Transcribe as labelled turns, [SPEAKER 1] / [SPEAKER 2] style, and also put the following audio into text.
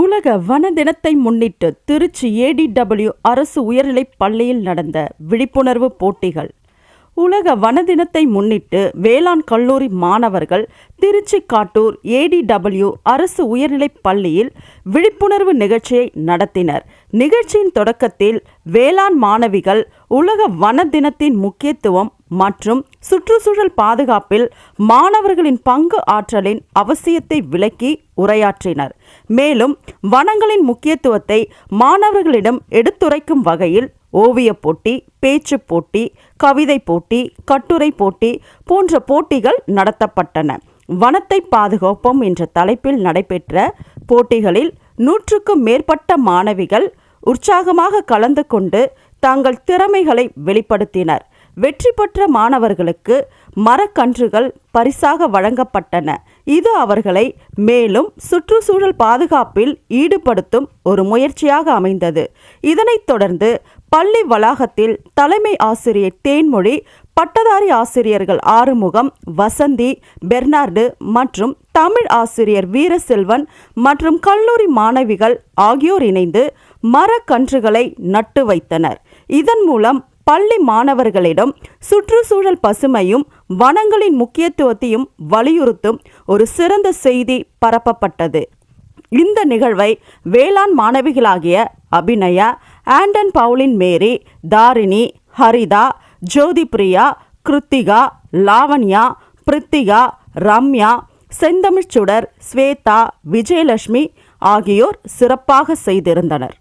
[SPEAKER 1] உலக வன தினத்தை முன்னிட்டு திருச்சி ஏடிடபிள்யூ அரசு உயர்நிலைப் பள்ளியில் நடந்த விழிப்புணர்வு போட்டிகள். உலக வன தினத்தை முன்னிட்டு வேளாண் கல்லூரி மாணவர்கள் திருச்சி காட்டூர் ஏடிடபிள்யூ அரசு உயர்நிலைப் பள்ளியில் விழிப்புணர்வு நிகழ்ச்சியை நடத்தினர். நிகழ்ச்சியின் தொடக்கத்தில் வேளாண் மாணவிகள் உலக வன தினத்தின் முக்கியத்துவம் மற்றும் சுற்றுச்சூழல் பாதுகாப்பில் மாணவர்களின் பங்கு ஆற்றலின் அவசியத்தை விளக்கி உரையாற்றினர். மேலும் வனங்களின் முக்கியத்துவத்தை மாணவர்களிடம் எடுத்துரைக்கும் வகையில் ஓவியப் போட்டி பேச்சு போட்டி கவிதை போட்டி கட்டுரை போட்டி போன்ற போட்டிகள் நடத்தப்பட்டன. வனத்தை பாதுகாப்போம் என்ற தலைப்பில் நடைபெற்ற போட்டிகளில் நூற்றுக்கும் மேற்பட்ட மாணவிகள் உற்சாகமாக கலந்து கொண்டு தங்கள் திறமைகளை வெளிப்படுத்தினர். வெற்றி பெற்ற மாணவர்களுக்கு மரக்கன்றுகள் பரிசாக வழங்கப்பட்டன. இது அவர்களை மேலும் சுற்றுச்சூழல் பாதுகாப்பில் ஈடுபடுத்தும் ஒரு முயற்சியாக அமைந்தது. இதனைத் தொடர்ந்து பள்ளி வளாகத்தில் தலைமை ஆசிரியர் தேன்மொழி பட்டதாரி ஆசிரியர்கள் ஆறுமுகம் வசந்தி பெர்னார்டு மற்றும் தமிழ் ஆசிரியர் வீரசெல்வன் மற்றும் கல்லூரி மாணவிகள் ஆகியோர் இணைந்து மரக்கன்றுகளை நட்டு வைத்தனர். இதன் மூலம் பள்ளி மாணவர்களிடம் சுற்றுச்சூழல் பசுமையும் வனங்களின் முக்கியத்துவத்தையும் வலியுறுத்தும் ஒரு சிறந்த செய்தி பரப்பப்பட்டது. இந்த நிகழ்வை வேளாண் மாணவிகளாகிய அபிநயா ஆண்டன் பவுலின் மேரி தாரிணி ஹரிதா ஜோதி பிரியா கிருத்திகா லாவண்யா பிரித்திகா ரம்யா செந்தமிழ்ச்சுடர் ஸ்வேதா விஜயலட்சுமி ஆகியோர் சிறப்பாக செய்திருந்தனர்.